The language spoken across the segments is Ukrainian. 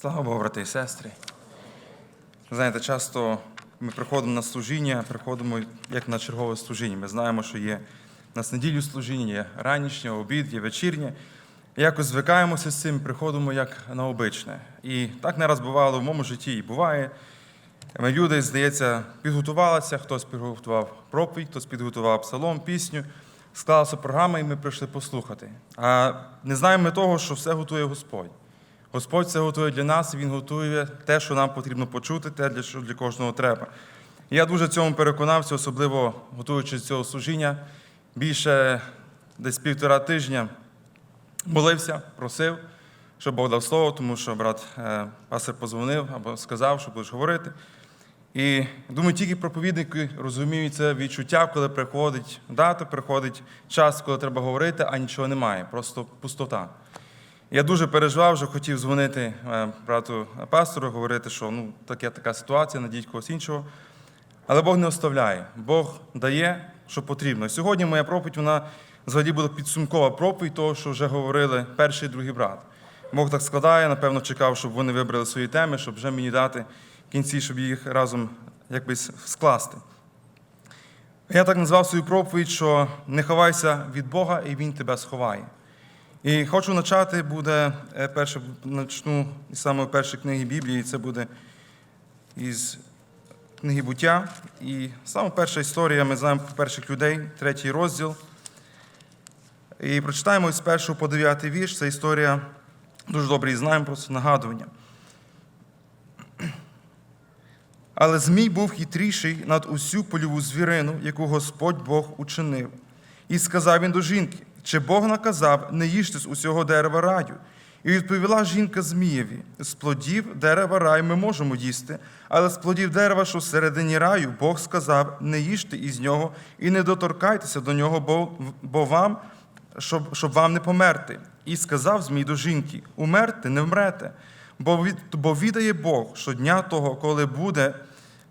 Слава Богу, брати і сестри. Знаєте, часто ми приходимо на служіння, приходимо як на чергове служіння. Ми знаємо, що є у нас неділю служіння, є ранішнє, обід, є вечірнє. Якось звикаємося з цим, приходимо як на обичне. І так не раз бувало в моєму житті і буває. Ми люди, здається, підготувалися, хтось підготував проповідь, хтось підготував псалом, пісню, склалася програма, і ми прийшли послухати. А не знаємо ми того, що все готує Господь. Господь це готує для нас, Він готує те, що нам потрібно почути, те, що для кожного треба. Я дуже цьому переконався, особливо готуючи цього служіння, більше десь півтора тижня молився, просив, щоб Бог дав слово, тому що брат е, пастор позвонив або сказав, що будеш говорити. І думаю, тільки проповідники розуміють це відчуття, коли приходить дата, приходить час, коли треба говорити, а нічого немає, просто пустота. Я дуже переживав, вже хотів дзвонити е, брату пастору, говорити, що ну, таке така ситуація, надіть когось іншого. Але Бог не оставляє. Бог дає, що потрібно. Сьогодні моя проповідь, вона взагалі буде підсумкова проповідь того, що вже говорили перший і другий брат. Бог так складає, напевно, чекав, щоб вони вибрали свої теми, щоб вже мені дати кінці, щоб їх разом якби скласти. Я так назвав свою проповідь, що не ховайся від Бога, і Він тебе сховає. І хочу почати буде е, перше, почну із самої першої книги Біблії, це буде із книги буття. І саме перша історія, ми знаємо перших людей, третій розділ. І прочитаємо з першого по дев'ятий вірш. Це історія дуже добре і знаємо, просто нагадування. Але Змій був хитріший над усю польову звірину, яку Господь Бог учинив. І сказав він до жінки: чи Бог наказав не їжте з усього дерева раю? І відповіла жінка Змієві: з плодів дерева раю ми можемо їсти, але з плодів дерева, що всередині раю, Бог сказав: не їжте із нього і не доторкайтеся до нього, бо, бо вам, щоб, щоб вам не померти. І сказав Змій до жінки: умерти, не вмрете, бо, від, бо відає Бог, що дня того, коли буде.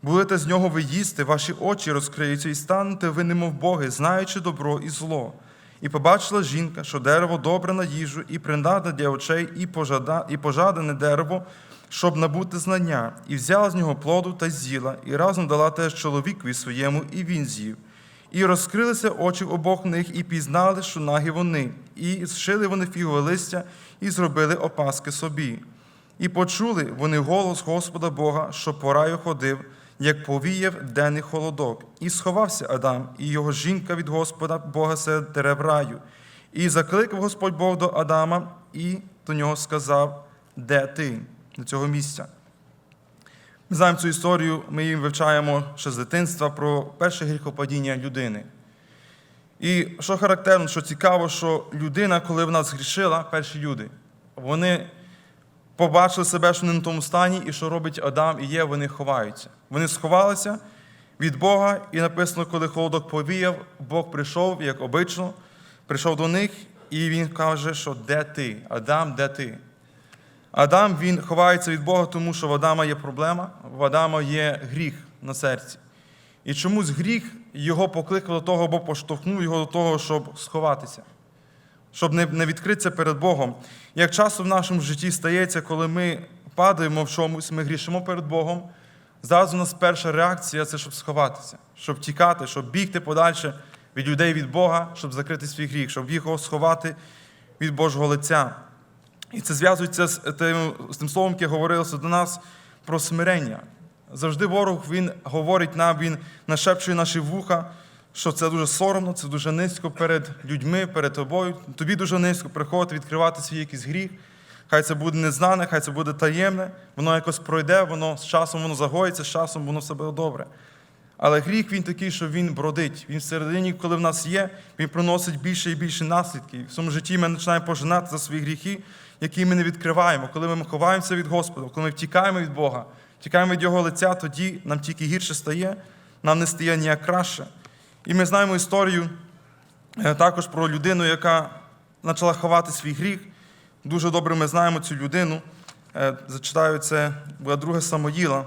Будете з нього ви їсти, ваші очі розкриються, і станете ви, немов боги, знаючи добро і зло. І побачила жінка, що дерево добре на їжу, і принадне для очей, і, пожада, і пожадане дерево, щоб набути знання, і взяла з нього плоду та з'їла, і разом дала теж чоловікові своєму, і він з'їв. І розкрилися очі обох них, і пізнали, що нагі вони, і зшили вони фігове листя, і зробили опаски собі. І почули вони голос Господа Бога, що по раю ходив, як повіяв денний холодок, і сховався Адам, і його жінка від Господа Бога серед дерев раю. І закликав Господь Бог до Адама, і до нього сказав: Де ти до цього місця? Ми знаємо цю історію, ми її вивчаємо ще з дитинства про перше гріхопадіння людини. І що характерно, що цікаво, що людина, коли вона згрішила, перші люди, вони побачили себе, що не на тому стані, і що робить Адам і є, вони ховаються. Вони сховалися від Бога, і написано, коли холодок повіяв, Бог прийшов, як обично, прийшов до них, і він каже, що де ти? Адам, де ти? Адам він ховається від Бога, тому що в Адама є проблема, в Адама є гріх на серці. І чомусь гріх його покликав до того, або поштовхнув його до того, щоб сховатися щоб не відкритися перед Богом. Як часто в нашому житті стається, коли ми падаємо в чомусь, ми грішимо перед Богом, зразу у нас перша реакція це щоб сховатися, щоб тікати, щоб бігти подальше від людей від Бога, щоб закрити свій гріх, щоб його сховати від Божого лиця. І це зв'язується з тим, з тим словом, яке говорилося до нас про смирення. Завжди ворог він говорить нам, він нашепчує наші вуха що це дуже соромно, це дуже низько перед людьми, перед тобою. Тобі дуже низько приходити, відкривати свій якийсь гріх. Хай це буде незнане, хай це буде таємне, воно якось пройде, воно з часом воно загоїться, з часом воно все буде добре. Але гріх він такий, що він бродить. Він всередині, коли в нас є, він приносить більше і більше наслідків. В своєму житті ми починаємо пожинати за свої гріхи, які ми не відкриваємо. Коли ми ховаємося від Господа, коли ми втікаємо від Бога, втікаємо від Його лиця, тоді нам тільки гірше стає, нам не стає ніяк краще. І ми знаємо історію е, також про людину, яка почала ховати свій гріх. Дуже добре ми знаємо цю людину. Е, зачитаю це була друга Самоїла.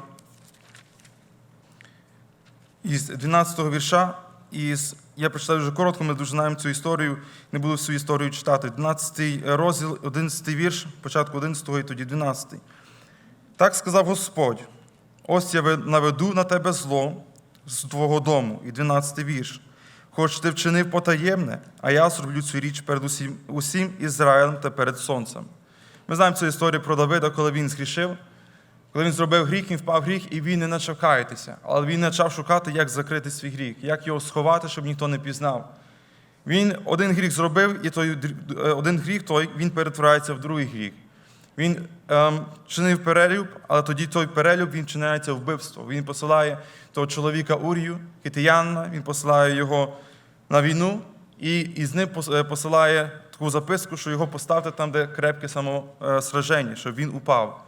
Із 12-го вірша. Із, я прочитаю дуже коротко, ми дуже знаємо цю історію, не буду всю історію читати. 12 розділ, 11 вірш, початку 11-го і тоді 12. -й. Так сказав Господь: ось я наведу на тебе зло з твого дому. І 12 вірш. Хоч ти вчинив потаємне, а я зроблю цю річ перед усім, усім Ізраїлем та перед сонцем. Ми знаємо цю історію про Давида, коли він згрішив. Коли він зробив гріх, він впав гріх, і він не почав каятися. Але він почав шукати, як закрити свій гріх, як його сховати, щоб ніхто не пізнав. Він один гріх зробив, і той е, один гріх той він перетворяється в другий гріх. Він ем, чинив перелюб, але тоді той перелюб він чинається вбивство. Він посилає того чоловіка Урію, китиянина, він посилає його на війну і із ним е, посилає таку записку, що його поставте там, де крепке самосраження, щоб він упав.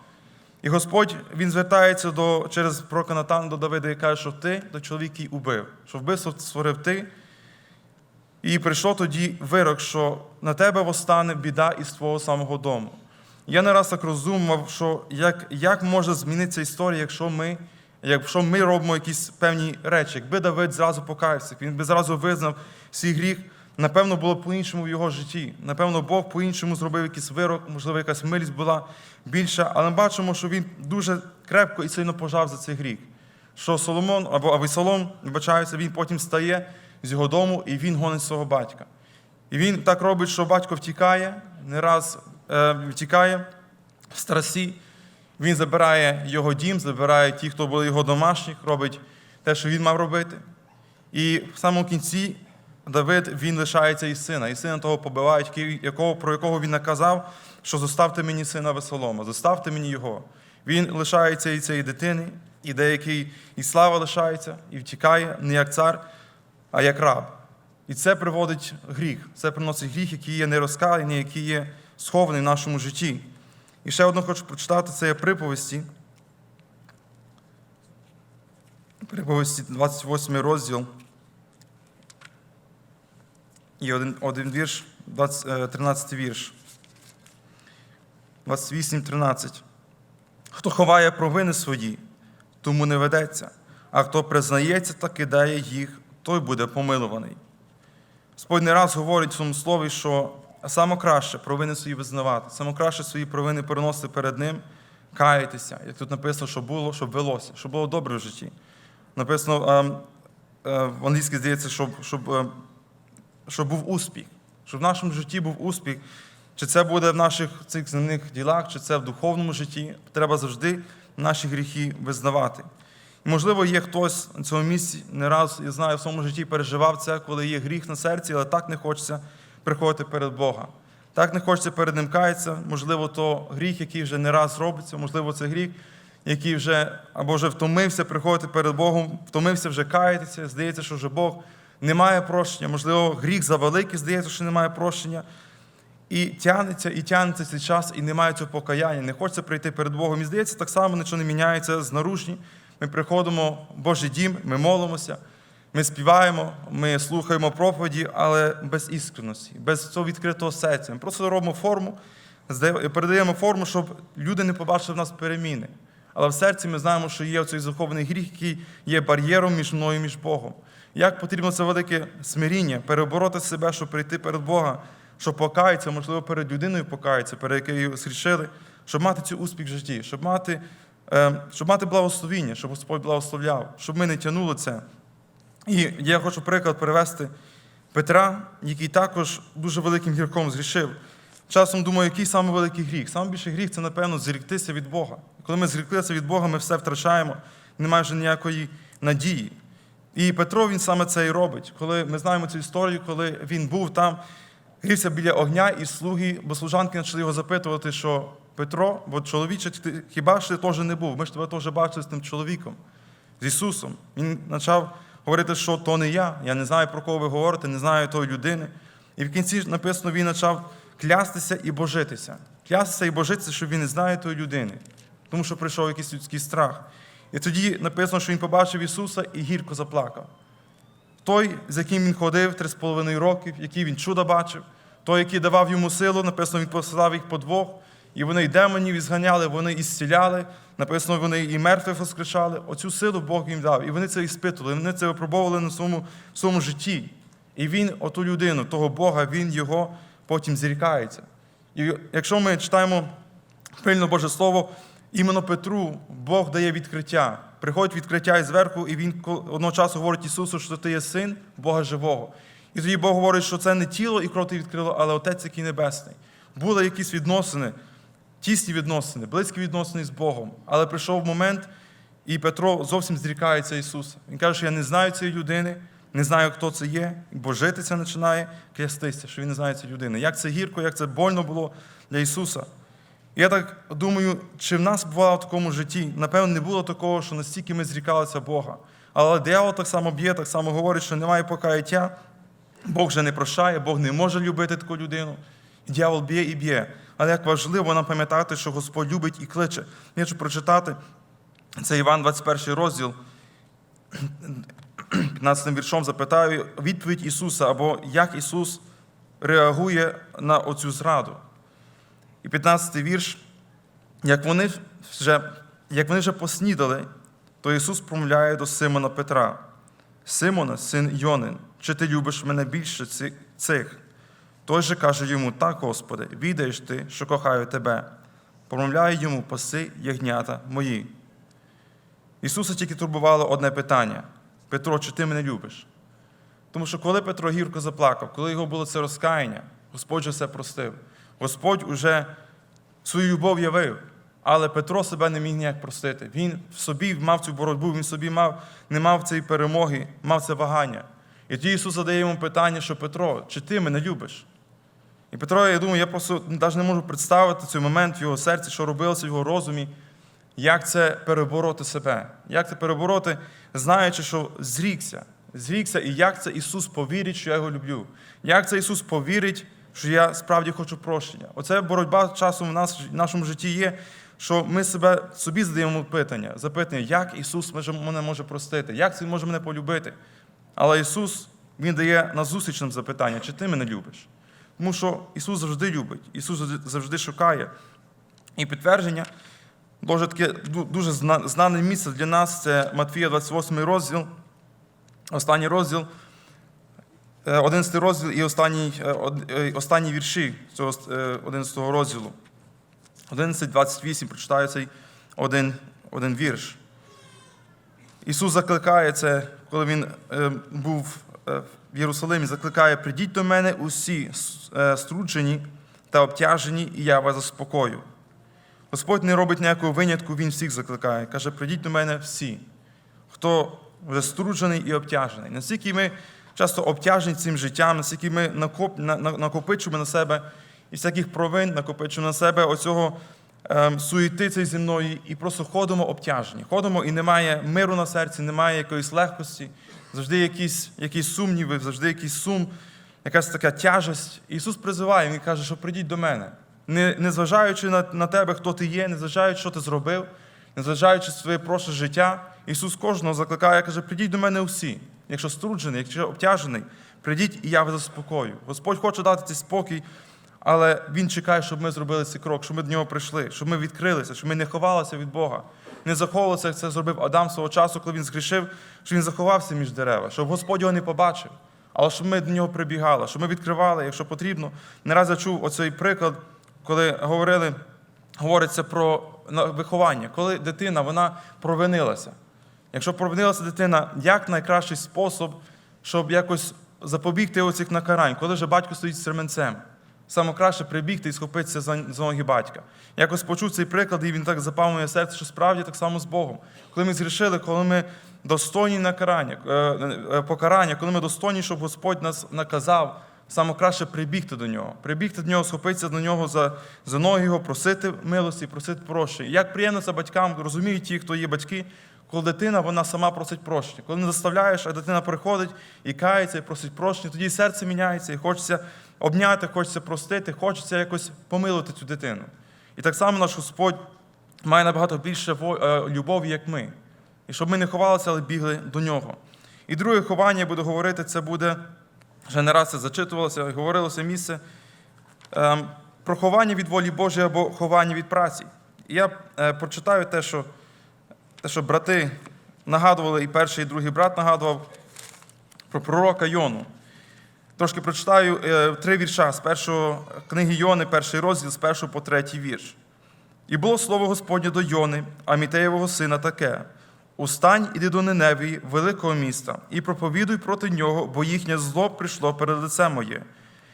І Господь він звертається до, через пророка Натана до Давида і каже, що ти до чоловік який убив, що вбивство створив ти. І прийшов тоді вирок, що на тебе восстане біда із твого самого дому. Я не раз так роздумував, що як, як може змінитися історія, якщо ми, якщо ми робимо якісь певні речі. Якби Давид зразу покаявся, він би зразу визнав свій гріх, напевно, було по-іншому в його житті. Напевно, Бог по-іншому зробив якийсь вирок, можливо, якась милість була більша, але ми бачимо, що він дуже крепко і сильно пожав за цей гріх. Що Соломон або Авесолом, вибачаюся, він потім стає з його дому і він гонить свого батька. І він так робить, що батько втікає, не раз втікає в страсі. Він забирає його дім, забирає ті, хто були його домашніх, робить те, що він мав робити. І в самому кінці Давид він лишається із сина, і сина того побивають, якого, про якого він наказав, що зоставте мені сина Весолома, зоставте мені його. Він лишається і цієї дитини, і деякий і слава лишається, і втікає не як цар, а як раб. І це приводить гріх. Це приносить гріх, який є нерозкаяний, який є схований в нашому житті. І ще одне хочу прочитати це є приповісті. Приповісті 28 розділ. І один, один вірш, 20, е, 13 вірш. 28, 13. Хто ховає провини свої, тому не ведеться, а хто признається та кидає їх, той буде помилуваний. Господь не раз говорить в своєму слові, що саме краще провини свої визнавати, саме краще свої провини переносити перед Ним, каятися, як тут написано, що було, щоб велося, щоб було добре в житті. Написано ем, е, в англійській здається, щоб, щоб, е, щоб був успіх, щоб в нашому житті був успіх. Чи це буде в наших цих земних ділах, чи це в духовному житті, треба завжди наші гріхи визнавати. І, можливо, є хтось на цьому місці не раз, я знаю, в своєму житті переживав це, коли є гріх на серці, але так не хочеться приходити перед Бога. Так не хочеться перед Ним каятися. Можливо, то гріх, який вже не раз робиться, можливо, це гріх, який вже або вже втомився приходити перед Богом, втомився вже каятися. Здається, що вже Бог не має прощення. Можливо, гріх завеликий, здається, що немає прощення. І тягнеться, і тягнеться цей час, і немає цього покаяння. Не хочеться прийти перед Богом. І здається, так само нічого не міняється знаружні. Ми приходимо в Божий дім, ми молимося, ми співаємо, ми слухаємо проповіді, але без іскреності, без цього відкритого серця. Ми просто робимо форму, передаємо форму, щоб люди не побачили в нас переміни. Але в серці ми знаємо, що є цей захований гріх, який є бар'єром між мною і між Богом. Як потрібно це велике смиріння, перебороти себе, щоб прийти перед Бога, щоб покаятися, можливо, перед людиною покаятися, перед якою зрішили, щоб мати цей успіх в житті, щоб мати, е, щоб мати благословіння, щоб Господь благословляв, щоб ми не тягнули це. І я хочу приклад привести Петра, який також дуже великим гріхом зрішив. Часом думаю, який самий великий гріх? Самий більший гріх це, напевно, зріктися від Бога. Коли ми зріклися від Бога, ми все втрачаємо, немає вже ніякої надії. І Петро він саме це і робить. Коли ми знаємо цю історію, коли він був там, грівся біля огня, і слуги, бо служанки почали його запитувати, що Петро, бо чоловіче, ти хіба ж ти теж не був? Ми ж тебе теж бачили з тим чоловіком, з Ісусом. Він почав говорити, що то не я. Я не знаю, про кого ви говорите, не знаю тої людини. І в кінці написано, він почав клястися і божитися. Клястися і божитися, що він не знає тої людини, тому що прийшов якийсь людський страх. І тоді написано, що він побачив Ісуса і гірко заплакав. Той, з яким він ходив три з половиною років, який він чудо бачив, той, який давав йому силу, написано, він посилав їх по двох, і вони і демонів і зганяли, вони і зціляли, написано, вони і мертвих воскрешали. Оцю силу Бог їм дав. І вони це іспитували, вони це випробовували на своєму, своєму житті. І він, оту людину, того Бога, він його потім зрікається. І якщо ми читаємо пильно Боже Слово, іменно Петру Бог дає відкриття. Приходить відкриття і зверху, і він одного часу говорить Ісусу, що ти є син Бога живого. І тоді Бог говорить, що це не тіло і кров ти відкрило, але Отець, який небесний. Були якісь відносини, тісні відносини, близькі відносини з Богом. Але прийшов момент, і Петро зовсім зрікається Ісуса. Він каже, що я не знаю цієї людини, не знаю, хто це є, бо житися починає клястися, що він не знає цієї людини. Як це гірко, як це больно було для Ісуса. Я так думаю, чи в нас бувало в такому житті? Напевно, не було такого, що настільки ми зрікалися Бога. Але диявол так само б'є, так само говорить, що немає покаяття, Бог вже не прощає, Бог не може любити таку людину. І дьявол б'є і б'є. Але як важливо нам пам'ятати, що Господь любить і кличе. Я хочу прочитати це Іван 21 розділ. 15 віршом запитаю відповідь Ісуса, або як Ісус реагує на оцю зраду. І 15 вірш. Як вони вже, як вони вже поснідали, то Ісус промовляє до Симона Петра: Симона, син Йонин, чи ти любиш мене більше цих? Той же каже йому: Так, Господи, відаєш ти, що кохаю тебе. Промовляє йому паси ягнята мої. Ісуса тільки турбувало одне питання: Петро, чи ти мене любиш? Тому що коли Петро гірко заплакав, коли його було це розкаяння, Господь же все простив. Господь уже свою любов явив, але Петро себе не міг ніяк простити. Він в собі мав цю боротьбу, він собі мав, не мав цієї перемоги, мав це вагання. І тоді Ісус задає йому питання, що Петро, чи ти мене любиш? І Петро, я думаю, я просто навіть не можу представити цей момент в його серці, що робилося в його розумі, як це перебороти себе, як це перебороти, знаючи, що зрікся, зрікся, і як це Ісус повірить, що я його люблю. Як це Ісус повірить, що я справді хочу прощення. Оце боротьба часом в нас в нашому житті є, що ми себе собі задаємо питання, запитання, як Ісус мене може простити, як Він може мене полюбити. Але Ісус Він дає назустріч нам запитання, чи ти мене любиш? Тому що Ісус завжди любить, Ісус завжди- шукає. І підтвердження дуже таке дуже знане місце для нас це Матфія 28 розділ, останній розділ, е, 11 розділ і останній, е, е, останні вірші цього е, 11 розділу. 11.28 прочитаю цей один, один вірш. Ісус закликає це, коли Він е, був е, в Єрусалимі, закликає: придіть до мене усі е, струджені та обтяжені, і я вас заспокою. Господь не робить ніякого винятку, Він всіх закликає. Каже, прийдіть до мене всі, хто вже струджений і обтяжений. Наскільки ми часто обтяжені цим життям, наскільки ми накоп, на- на- накопичуємо на себе і всяких провин, накопичуємо на себе оцього ем, суєти цієї земної, і просто ходимо обтяжені. Ходимо і немає миру на серці, немає якоїсь легкості, завжди якісь, якісь сумніви, завжди якийсь сум, якась така тяжесть. Ісус призиває, Він каже, що прийдіть до мене. Не, не зважаючи на, на тебе, хто ти є, не зважаючи, що ти зробив, не зважаючи на своє прошле життя, Ісус кожного закликає, каже, прийдіть до мене усі. Якщо струджений, якщо обтяжений, прийдіть і я вас заспокою. Господь хоче дати цей спокій, але Він чекає, щоб ми зробили цей крок, щоб ми до нього прийшли, щоб ми відкрилися, щоб ми не ховалися від Бога. Не заховувалися, як це зробив Адам свого часу, коли він згрішив, що він заховався між дерева, щоб Господь його не побачив. Але щоб ми до нього прибігали, щоб ми відкривали, якщо потрібно. Не я чув оцей приклад, коли говорили, говориться про виховання, коли дитина вона провинилася. Якщо провинилася дитина, як найкращий спосіб, щоб якось запобігти оцих накарань, коли вже батько стоїть з серменцем. Саме краще прибігти і схопитися за, ноги батька. Якось почув цей приклад, і він так запав моє серце, що справді так само з Богом. Коли ми згрішили, коли ми достойні накарання, е, е, покарання, коли ми достойні, щоб Господь нас наказав, саме краще прибігти до нього. Прибігти до нього, схопитися до нього за, за ноги його, просити милості, просити прощення. Як приємно це батькам, розуміють ті, хто є батьки, коли дитина вона сама просить прощення. Коли не заставляєш, а дитина приходить і кається, і просить прощення, тоді серце міняється, і хочеться обняти, хочеться простити, хочеться якось помилувати цю дитину. І так само наш Господь має набагато більше е, любові, як ми. І щоб ми не ховалися, але бігли до нього. І друге ховання, я буду говорити, це буде, вже не раз це зачитувалося, і говорилося місце. ем, Про ховання від волі Божої або ховання від праці. І я е, прочитаю те, що те, що брати нагадували, і перший, і другий брат нагадував про пророка Йону. Трошки прочитаю е, три вірша з першої книги Йони, перший розділ, з першого по третій вірш. І було слово Господнє до Йони, Амітеєвого сина, таке: Устань, іди до Ниневії, великого міста, і проповідуй проти нього, бо їхнє зло прийшло перед лице моє.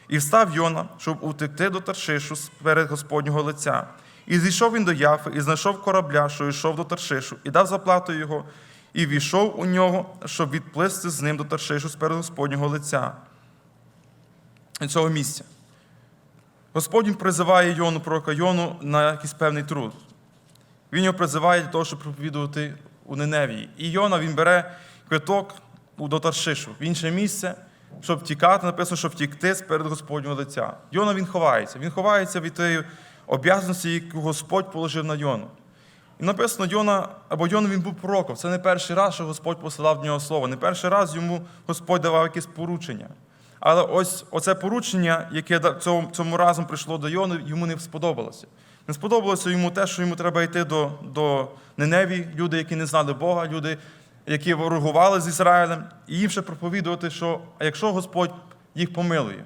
І встав Йона, щоб утекти до Таршишу перед Господнього лиця. І зійшов він до Яфи, і знайшов корабля, що йшов до Таршишу, і дав заплату його, і війшов у нього, щоб відплисти з ним до Таршишу перед Господнього лиця цього місця. Господь призиває Йону, пророка Йону на якийсь певний труд. Він його призиває для того, щоб проповідувати у Ниневії. І Йона він бере квиток до Таршишу в інше місце, щоб втікати, написано, щоб втікти з перед Господнього лиця. Йона він ховається. Він ховається від тієї об'язаності, яку Господь положив на Йону. І написано, Йона, або Йона він був пророком. Це не перший раз, що Господь посилав в нього слово. Не перший раз йому Господь давав якесь поручення. Але ось оце поручення, яке цьому, цьому разом прийшло до Йони, йому не сподобалося. Не сподобалося йому те, що йому треба йти до, до Ниневії, люди, які не знали Бога, люди, які ворогували з Ізраїлем, і їм ще проповідувати, що якщо Господь їх помилує.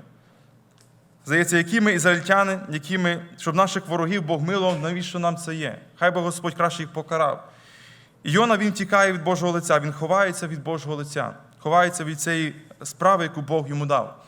Здається, які ми ізраїльтяни, які ми, щоб наших ворогів Бог милував, навіщо нам це є? Хай би Господь краще їх покарав. І Йона він тікає від Божого лиця, він ховається від Божого лиця, ховається від цієї справи, яку Бог йому дав.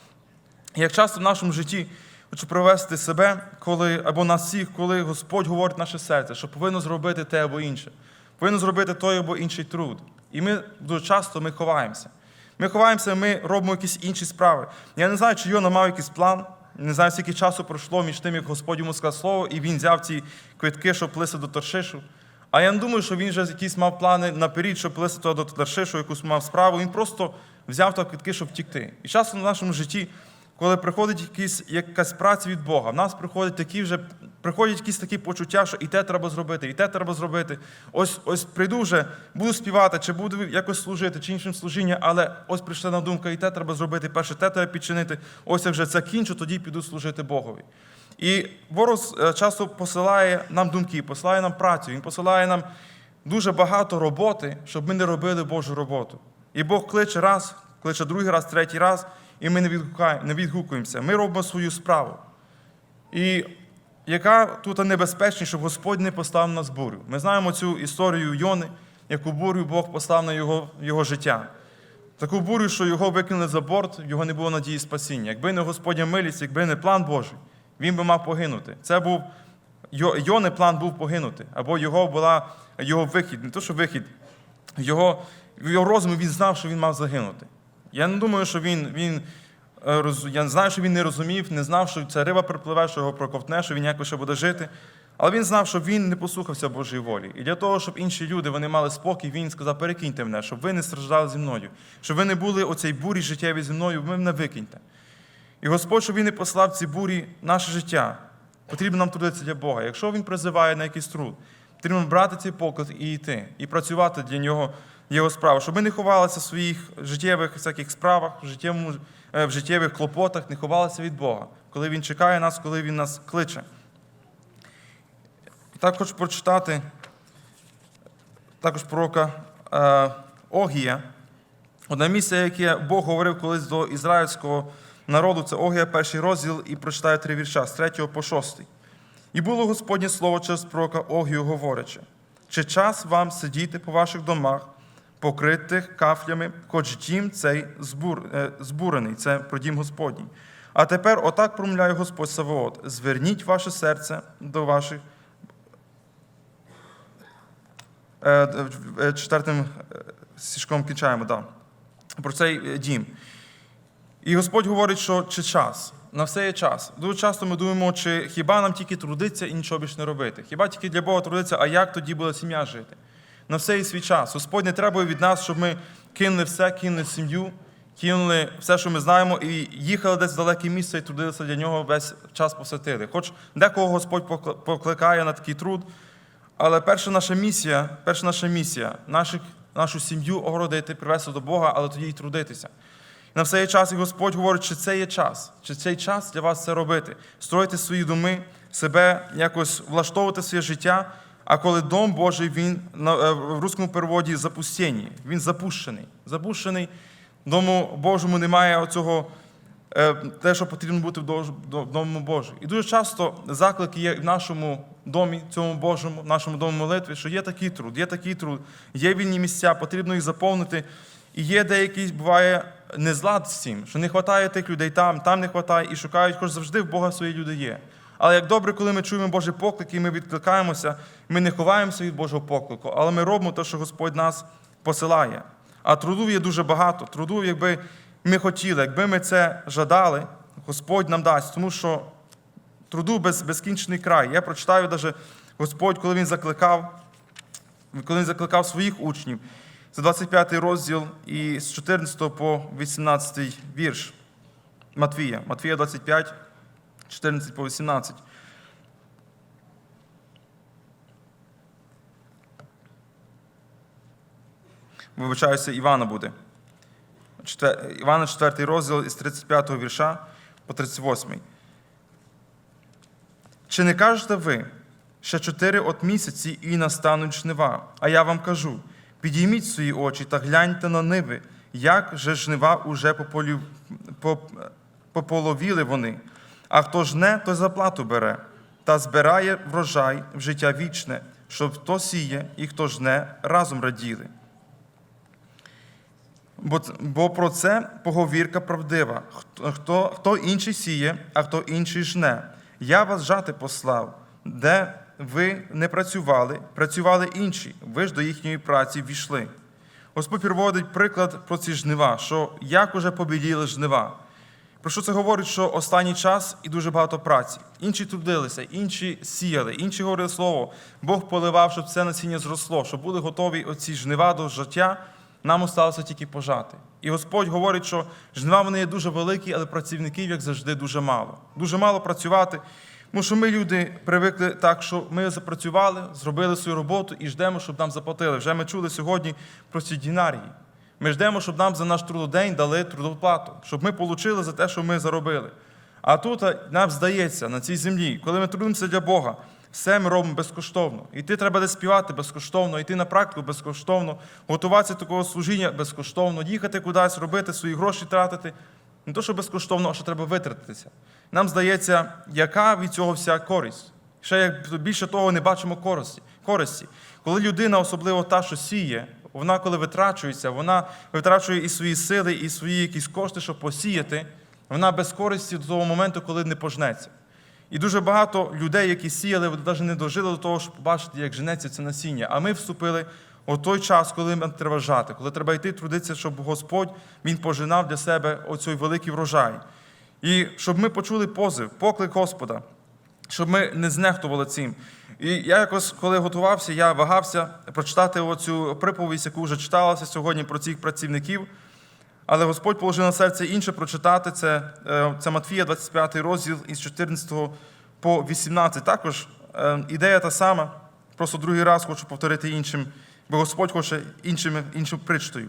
І як часто в нашому житті хочу привести себе, коли, або нас всіх, коли Господь говорить наше серце, що повинно зробити те або інше, повинно зробити той або інший труд. І ми дуже часто ми ховаємося. Ми ховаємося, ми робимо якісь інші справи. Я не знаю, чи Йона мав якийсь план, не знаю, скільки часу пройшло між тим, як Господь йому сказав слово, і він взяв ці квитки, щоб плисти до Торшишу. А я не думаю, що він вже якісь мав плани наперед, щоб плисти до Таршишу, якусь мав справу. Він просто взяв та квитки, щоб втікти. І часом в нашому житті, коли приходить якісь, якась праця від Бога, в нас приходять такі вже приходять якісь такі почуття, що і те треба зробити, і те треба зробити. Ось ось прийду вже, буду співати, чи буду якось служити, чи іншим служіння, але ось прийшла на думка, і те треба зробити. Перше, те треба підчинити. Ось я вже це кінчу, тоді піду служити Богові. І ворог е, часто посилає нам думки, посилає нам працю, він посилає нам дуже багато роботи, щоб ми не робили Божу роботу. І Бог кличе раз, кличе другий раз, третій раз, і ми не відгукуємося. Ми робимо свою справу. І яка тут небезпечність, щоб Господь не поставив нас бурю. Ми знаємо цю історію Йони, яку бурю Бог послав на його, його життя. Таку бурю, що його викинули за борт, його не було надії спасіння. Якби не Господня милість, якби не план Божий, він би мав погинути. Це був Йо- Йони план був погинути, або його була його вихід, не то, що вихід, його, його розумі він знав, що він мав загинути. Я не думаю, що він, він я знаю, що він не розумів, не знав, що ця риба припливе, що його проковтне, що він якось ще буде жити. Але він знав, що він не послухався Божої волі. І для того, щоб інші люди вони мали спокій, він сказав: перекиньте мене, щоб ви не страждали зі мною, щоб ви не були оцей бурі життєві зі мною, ви мене викиньте. І Господь, щоб він не послав ці бурі наше життя, потрібно нам трудитися для Бога. Якщо він призиває на якийсь труд, потрібно брати цей поклад і йти, і працювати для нього його справи, щоб ми не ховалися в своїх життєвих всяких справах, в, життєвому, е, в життєвих клопотах, не ховалися від Бога, коли Він чекає нас, коли Він нас кличе. І так хочу прочитати також пророка е, Огія. Одне місце, яке Бог говорив колись до ізраїльського народу, це Огія, перший розділ, і прочитаю три вірша з 3 по 6. І було Господнє слово через пророка Огію, говорячи: чи час вам сидіти по ваших домах, покритих кафлями, хоч дім цей збур, е, збурений, це про дім Господній. А тепер отак промовляє Господь Савоот: зверніть ваше серце до ваших. Е, е, Четвертим стишком кінчаємо, да. про цей дім. І Господь говорить, що чи час. На все є час. Дуже часто ми думаємо, чи хіба нам тільки трудиться і нічого більше не робити? Хіба тільки для Бога трудиться, а як тоді буде сім'я жити? На все є свій час. Господь не треба від нас, щоб ми кинули все, кинули сім'ю, кинули все, що ми знаємо, і їхали десь в далеке місце і трудилися для нього весь час посвятили. Хоч декого Господь покликає на такий труд, але перша наша місія, перша наша місія, наших, нашу сім'ю огородити, привести до Бога, але тоді й трудитися. На все є час, і Господь говорить, чи це є час, чи цей час для вас це робити. Строїти свої доми, себе якось влаштовувати своє життя. А коли дом Божий, він е, в русскому переводі запустєнні, він запущений. Запущений, дому Божому немає оцього, е, те, що потрібно бути в дому Божому. І дуже часто заклики є в нашому домі, цьому Божому, в нашому домі молитви, що є такий труд, є такий труд, є вільні місця, потрібно їх заповнити. І є деякий, буває, незлад з цим, що не вистачає тих людей там, там не вистачає, і шукають, хоч завжди в Бога свої люди є. Але як добре, коли ми чуємо Божий поклик і ми відкликаємося, ми не ховаємося від Божого поклику, але ми робимо те, що Господь нас посилає. А труду є дуже багато. Труду, якби ми хотіли, якби ми це жадали, Господь нам дасть, тому що труду без, безкінчений край. Я прочитаю навіть Господь, коли він закликав, коли він закликав своїх учнів. Це 25 розділ і з 14 по 18 вірш Матвія. Матвія 25, 14 по 18. Вибачаюся, Івана буде. Івана 4 розділ із 35 вірша по 38. Чи не кажете ви, ще чотири от місяці і настануть жнива? А я вам кажу: підійміть свої очі та гляньте на ниви, як же жнива уже пополю... пополовіли вони. А хто жне, той заплату бере, та збирає врожай в життя вічне, щоб хто сіє і хто жне, разом раділи. Бо, бо про це поговірка правдива. Хто, хто, інший сіє, а хто інший жне. Я вас жати послав, де ви не працювали, працювали інші, ви ж до їхньої праці війшли. Господь приводить приклад про ці жнива, що як уже побіліли жнива. Про що це говорить, що останній час і дуже багато праці. Інші трудилися, інші сіяли, інші говорили слово. Бог поливав, щоб це насіння зросло, щоб були готові оці жнива до життя. Нам осталося тільки пожати. І Господь говорить, що жнива вони є дуже великі, але працівників, як завжди, дуже мало. Дуже мало працювати. Тому що ми люди привикли так, що ми запрацювали, зробили свою роботу і ждемо, щоб нам заплатили. Вже ми чули сьогодні про ці дінарії. Ми ждемо, щоб нам за наш трудодень дали трудоплату, щоб ми отримали за те, що ми заробили. А тут нам здається, на цій землі, коли ми трудимося для Бога, все ми робимо безкоштовно. Іти треба десь співати безкоштовно, йти на практику безкоштовно, готуватися до такого служіння безкоштовно, їхати кудись, робити свої гроші тратити. Не то, що безкоштовно, а що треба витратитися. Нам здається, яка від цього вся користь. Ще більше того не бачимо користі. Коли людина, особливо та, що сіє, вона коли витрачується, вона витрачує і свої сили, і свої якісь кошти, щоб посіяти, вона без користі до того моменту, коли не пожнеться. І дуже багато людей, які сіяли, вони навіть не дожили до того, щоб побачити, як женеться це насіння. А ми вступили у той час, коли нам треба жати, коли треба йти трудитися, щоб Господь він пожинав для себе оцей великий врожай. І щоб ми почули позив, поклик Господа, щоб ми не знехтували цим. І я якось, коли готувався, я вагався прочитати оцю приповість, яку вже читалася сьогодні про цих працівників. Але Господь положив на серце інше прочитати. Це, е, це Матфія, 25 розділ із 14 по 18. Також е, ідея та сама. Просто другий раз хочу повторити іншим, бо Господь хоче іншим, іншим причтою.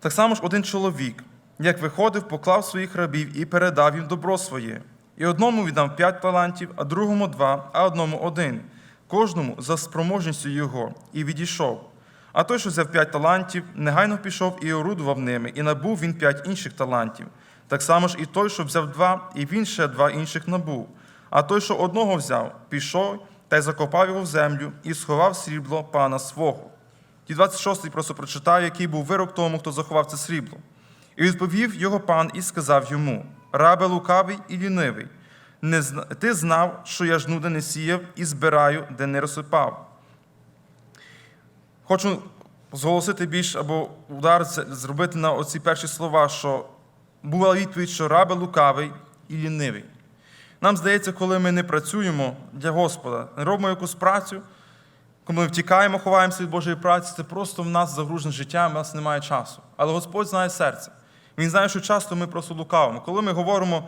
Так само ж один чоловік, як виходив, поклав своїх рабів і передав їм добро своє. І одному віддав п'ять талантів, а другому два, а одному один, кожному за спроможністю його, і відійшов. А той, що взяв п'ять талантів, негайно пішов і орудував ними, і набув він п'ять інших талантів. Так само ж і той, що взяв два, і він ще два інших набув. А той, що одного взяв, пішов та й закопав його в землю і сховав срібло пана свого. Ті 26-й просто прочитав, який був вирок тому, хто заховав це срібло. І відповів його пан і сказав йому: Рабе лукавий і лінивий, не ти знав, що я жну, де не сіяв, і збираю, де не розсипав. Хочу зголосити більш або удар зробити на оці перші слова, що була відповідь, що рабе лукавий і лінивий. Нам здається, коли ми не працюємо для Господа, не робимо якусь працю, коли ми втікаємо, ховаємося від Божої праці, це просто в нас загружене життя, в нас немає часу. Але Господь знає серце. Він знає, що часто ми просто лукавимо. Коли ми говоримо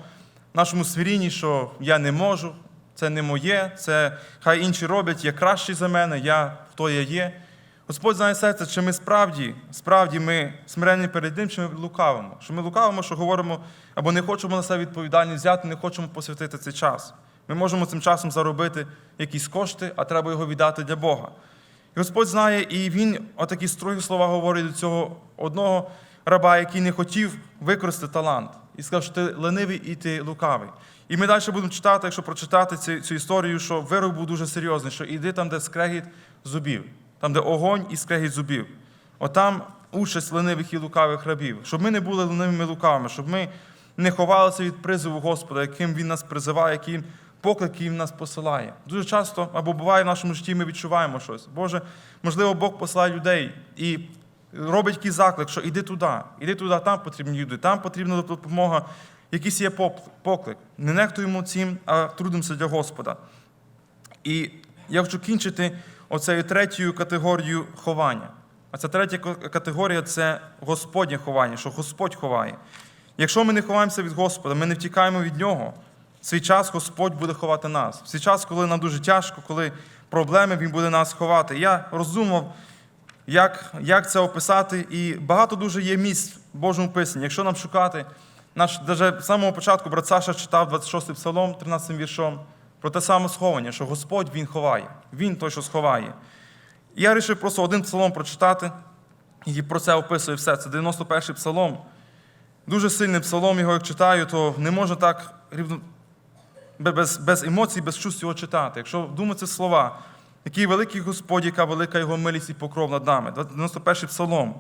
нашому свірінні, що я не можу, це не моє, це хай інші роблять, я кращий за мене, я хто я є. Господь знає серце, чи ми справді, справді ми смиренні перед ним, чи ми лукавимо. Що ми лукавимо, що говоримо, або не хочемо на себе відповідальність взяти, не хочемо посвятити цей час. Ми можемо цим часом заробити якісь кошти, а треба його віддати для Бога. І Господь знає, і він отакі строгі слова говорить до цього одного раба, який не хотів використати талант. І сказав, що ти ленивий і ти лукавий. І ми далі будемо читати, якщо прочитати цю, цю історію, що вирок був дуже серйозний, що іди там, де скрегіт зубів, там, де огонь і скрегіт зубів. Отам участь ленивих і лукавих рабів, щоб ми не були ленивими лукавими, щоб ми не ховалися від призову Господа, яким Він нас призиває, який поклик, який Він нас посилає. Дуже часто або буває в нашому житті, ми відчуваємо щось. Боже, можливо, Бог посилає людей і робить якийсь заклик, що іди туди, іди туди, там потрібні люди, там потрібна допомога. Якийсь є поклик. Не нехтуємо цим, а трудимося для Господа. І я хочу кінчити оцею третьою категорією ховання. А ця третя категорія це Господнє ховання, що Господь ховає. Якщо ми не ховаємося від Господа, ми не втікаємо від Нього, в свій час Господь буде ховати нас. В свій час, коли нам дуже тяжко, коли проблеми, Він буде нас ховати. Я роздумав, як, як це описати, і багато дуже є місць в Божому писанні. Якщо нам шукати, наш даже з самого початку брат Саша читав 26-й псалом, 13 віршом, про те саме сховання, що Господь Він ховає, Він той, що сховає. Я вирішив просто один псалом прочитати, і про це описує все. Це 91-й псалом. Дуже сильний псалом, його як читаю, то не можна так рівно без, без емоцій, без чувств його читати. Якщо вдуматися слова, який великий Господь, яка велика його милість і покров над нами. 91-й псалом.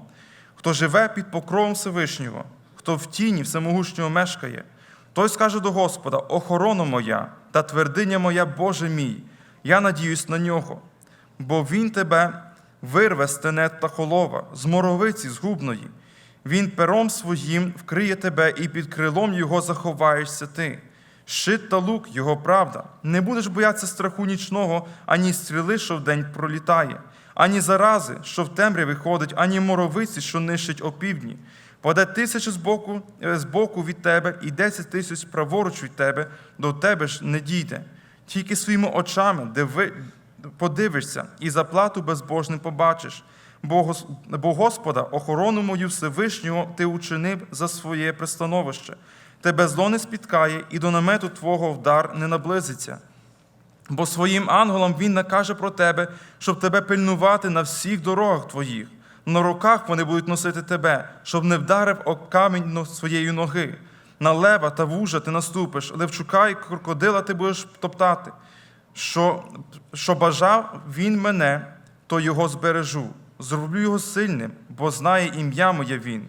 Хто живе під покровом Всевишнього, хто в тіні всемогущого мешкає, той скаже до Господа: охорона моя та твердиня моя, Боже мій, я надіюсь на нього, бо Він тебе вирве з тенет та холова, з моровиці згубної. Він пером своїм вкриє тебе, і під крилом його заховаєшся ти. Щит та лук його правда. Не будеш боятися страху нічного, ані стріли, що вдень пролітає, ані зарази, що в темряві ходить, ані моровиці, що нищить опівдні. Паде тисячі з боку, е, з боку від тебе, і десять тисяч праворуч від тебе, до тебе ж не дійде. Тільки своїми очами диви, подивишся, і заплату безбожним побачиш. Бо Господа, охорону мою Всевишнього ти учинив за своє пристановище. Тебе зло не спіткає, і до намету твого вдар не наблизиться. Бо своїм ангелам він накаже про тебе, щоб тебе пильнувати на всіх дорогах твоїх. На руках вони будуть носити тебе, щоб не вдарив о камінь своєї ноги. На лева та вужа ти наступиш, левчука і крокодила ти будеш топтати. Що, що бажав він мене, то його збережу. Зроблю його сильним, бо знає ім'я моє він.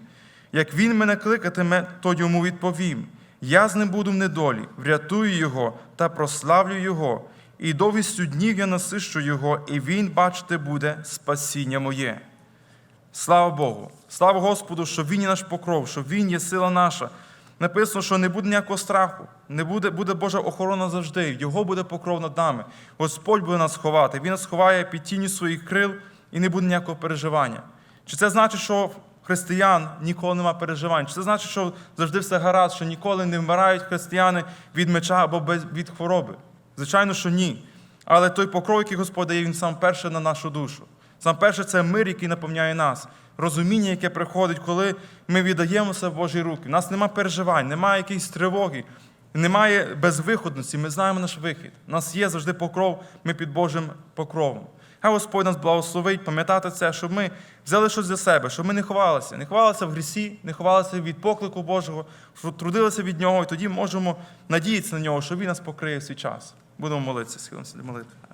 Як він мене кликатиме, то йому відповім. Я з ним буду в недолі, врятую його та прославлю його, і довістю днів я насищу його, і він, бачити, буде спасіння моє. Слава Богу! Слава Господу, що Він є наш покров, що Він є сила наша. Написано, що не буде ніякого страху, не буде, буде Божа охорона завжди. Його буде покров над нами. Господь буде нас ховати. Він нас ховає під тінню своїх крил і не буде ніякого переживання. Чи це значить, що християн ніколи нема переживань? Чи це значить, що завжди все гаразд, що ніколи не вмирають християни від меча або від хвороби? Звичайно, що ні. Але той покров, який Господь дає, він сам перший на нашу душу. Сам перше це мир, який наповняє нас, розуміння, яке приходить, коли ми віддаємося в Божі руки. У нас немає переживань, немає якоїсь тривоги, немає безвиходності. Ми знаємо наш вихід. У нас є завжди покров, ми під Божим покровом. Хай Господь нас благословить, пам'ятати це, щоб ми взяли щось для себе, щоб ми не ховалися, не ховалися в грісі, не ховалися від поклику Божого, щоб трудилися від нього, і тоді можемо надіятися на нього, що Він нас покриє в свій час. Будемо молитися, схилимося до молитви.